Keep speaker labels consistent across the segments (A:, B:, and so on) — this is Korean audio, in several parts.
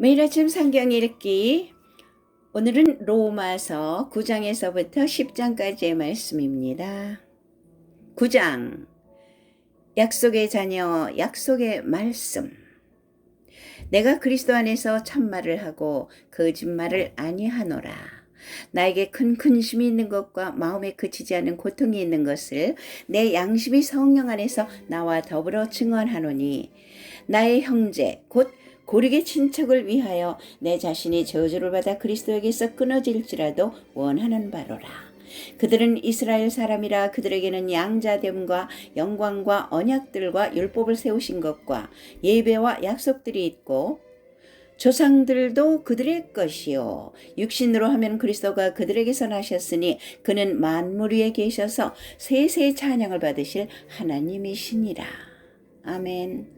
A: 매일 아침 성경 읽기. 오늘은 로마서 9장에서부터 10장까지의 말씀입니다. 9장. 약속의 자녀, 약속의 말씀. 내가 그리스도 안에서 참말을 하고 거짓말을 아니하노라. 나에게 큰 근심이 있는 것과 마음에 그치지 않는 고통이 있는 것을 내 양심이 성령 안에서 나와 더불어 증언하노니 나의 형제 곧 고르게 친척을 위하여 내 자신이 저주를 받아 그리스도에게서 끊어질지라도 원하는 바로라. 그들은 이스라엘 사람이라 그들에게는 양자됨과 영광과 언약들과 율법을 세우신 것과 예배와 약속들이 있고 조상들도 그들의 것이요 육신으로 하면 그리스도가 그들에게서 나셨으니 그는 만물 위에 계셔서 세세 찬양을 받으실 하나님이시니라. 아멘.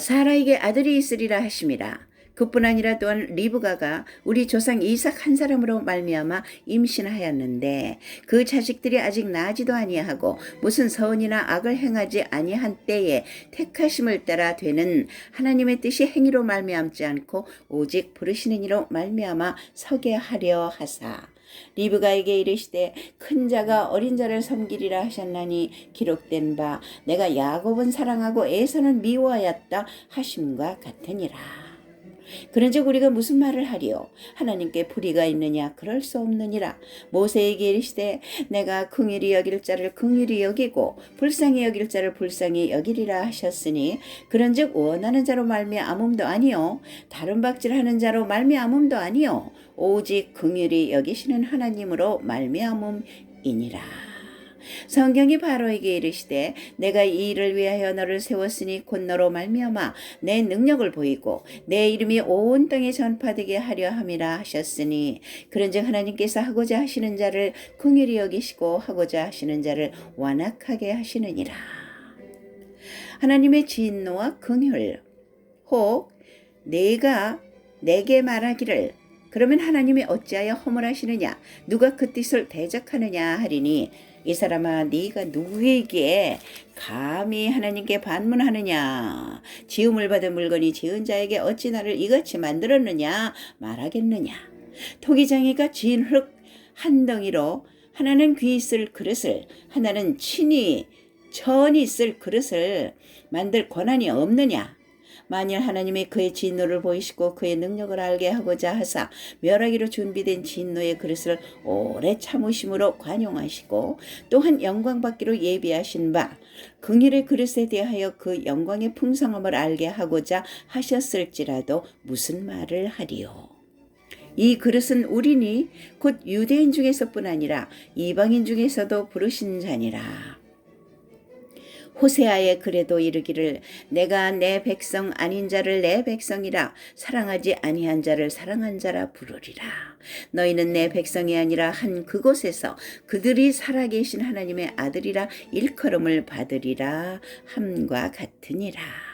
A: 사라에게 아들이 있으리라 하심이라. 그뿐 아니라 또한 리브가가 우리 조상 이삭 한 사람으로 말미암아 임신하였는데 그 자식들이 아직 나지도 아니하고 무슨 선이나 악을 행하지 아니한 때에 택하심을 따라 되는 하나님의 뜻이 행위로 말미암지 않고 오직 부르시는 이로 말미암아 서게 하려 하사 리브가에게 이르시되 큰 자가 어린 자를 섬기리라 하셨나니 기록된 바 내가 야곱은 사랑하고 에서는 미워하였다 하심과 같으니라. 그런즉 우리가 무슨 말을 하리요? 하나님께 불의가 있느냐? 그럴 수 없느니라. 모세에게 이르시되 내가 긍휼히 여길 자를 긍휼히 여기고 불쌍히 여길 자를 불쌍히 여기리라 하셨으니 그런즉 원하는 자로 말미암음도 아니요 다른 박질하는 자로 말미암음도 아니요 오직 긍휼히 여기시는 하나님으로 말미암음이니라. 성경이 바로에게 이르시되 내가 이 일을 위하여 너를 세웠으니 곧 너로 말미암아 내 능력을 보이고 내 이름이 온 땅에 전파되게 하려 함이라 하셨으니 그런즉 하나님께서 하고자 하시는 자를 긍휼히 여기시고 하고자 하시는 자를 완악하게 하시느니라. 하나님의 진노와 긍휼 혹 내가 내게 말하기를 그러면 하나님이 어찌하여 허물하시느냐? 누가 그 뜻을 대적하느냐 하리니 이 사람아 네가 누구에게 감히 하나님께 반문하느냐? 지음을 받은 물건이 지은 자에게 어찌 나를 이같이 만들었느냐? 말하겠느냐? 토기장이가 지은 흙 한 덩이로 하나는 귀 있을 그릇을 하나는 친히 천이 있을 그릇을 만들 권한이 없느냐 만일 하나님이 그의 진노를 보이시고 그의 능력을 알게 하고자 하사 멸하기로 준비된 진노의 그릇을 오래 참으심으로 관용하시고 또한 영광 받기로 예비하신 바 긍일의 그릇에 대하여 그 영광의 풍성함을 알게 하고자 하셨을지라도 무슨 말을 하리요. 이 그릇은 우리니 곧 유대인 중에서뿐 아니라 이방인 중에서도 부르신 자니라. 호세아의 그래도 이르기를 내가 내 백성 아닌 자를 내 백성이라 사랑하지 아니한 자를 사랑한 자라 부르리라. 너희는 내 백성이 아니라 한 그곳에서 그들이 살아계신 하나님의 아들이라 일컬음을 받으리라 함과 같으니라.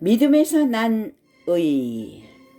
A: 믿음에서 난 의.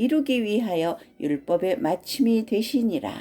A: 이루기 위하여 율법의 마침이 되시니라.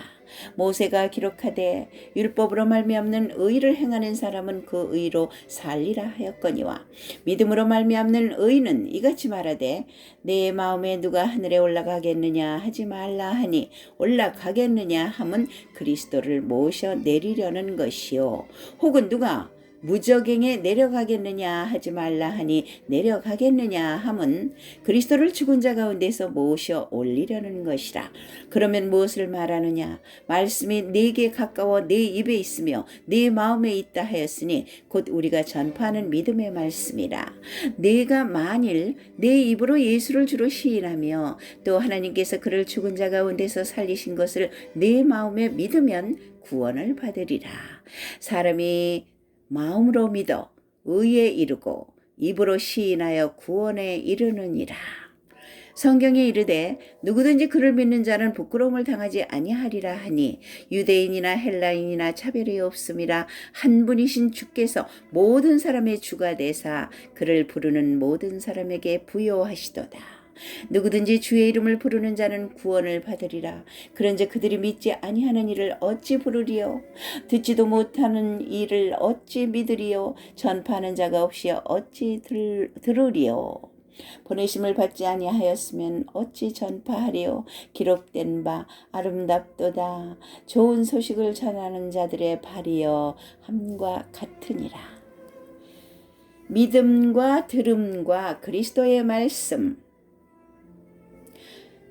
A: 모세가 기록하되 율법으로 말미암는 의를 행하는 사람은 그 의로 살리라 하였거니와 믿음으로 말미암는 의는 이같이 말하되 내 마음에 누가 하늘에 올라가겠느냐 하지 말라 하니 올라가겠느냐 함은 그리스도를 모셔 내리려는 것이요 혹은 누가 무적행에 내려가겠느냐 하지 말라 하니 내려가겠느냐 함은 그리스도를 죽은 자 가운데서 모셔 올리려는 것이라. 그러면 무엇을 말하느냐? 말씀이 내게 가까워 내 입에 있으며 내 마음에 있다 하였으니 곧 우리가 전파하는 믿음의 말씀이라. 내가 만일 내 입으로 예수를 주로 시인하며 또 하나님께서 그를 죽은 자 가운데서 살리신 것을 내 마음에 믿으면 구원을 받으리라. 사람이 마음으로 믿어 의에 이르고 입으로 시인하여 구원에 이르느니라. 성경에 이르되 누구든지 그를 믿는 자는 부끄러움을 당하지 아니하리라 하니 유대인이나 헬라인이나 차별이 없음이라 한 분이신 주께서 모든 사람의 주가 되사 그를 부르는 모든 사람에게 부여하시도다. 누구든지 주의 이름을 부르는 자는 구원을 받으리라. 그런즉 그들이 믿지 아니하는 일을 어찌 부르리요? 듣지도 못하는 일을 어찌 믿으리요? 전파하는 자가 없이 어찌 들, 들으리요? 보내심을 받지 아니하였으면 어찌 전파하리요? 기록된 바 아름답도다. 좋은 소식을 전하는 자들의 발이여 함과 같으니라. 믿음과 들음과 그리스도의 말씀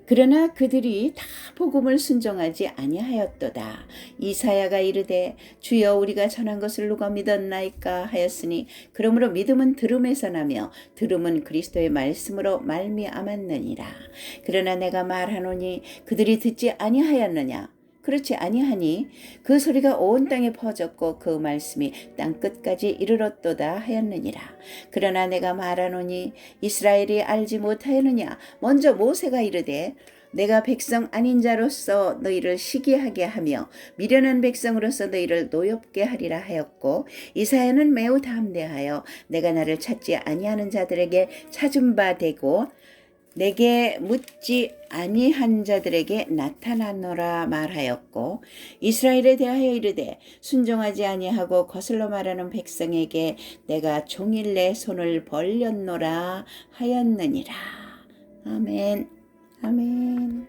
A: 그러나 그들이 다 복음을 순종하지 아니하였도다. 이사야가 이르되 주여 우리가 전한 것을 누가 믿었나이까 하였으니 그러므로 믿음은 들음에서 나며 들음은 그리스도의 말씀으로 말미암았느니라. 그러나 내가 말하노니 그들이 듣지 아니하였느냐 그렇지 아니하니 그 소리가 온 땅에 퍼졌고 그 말씀이 땅 끝까지 이르렀도다 하였느니라. 그러나 내가 말하노니 이스라엘이 알지 못하였느냐 먼저 모세가 이르되 내가 백성 아닌 자로서 너희를 시기하게 하며 미련한 백성으로서 너희를 노엽게 하리라 하였고 이사야는 매우 담대하여 내가 나를 찾지 아니하는 자들에게 찾은 바 되고 내게 묻지 아니한 자들에게 나타나노라 말하였고 이스라엘에 대하여 이르되 순종하지 아니하고 거슬러 말하는 백성에게 내가 종일 내 손을 벌렸노라 하였느니라. 아멘. 아멘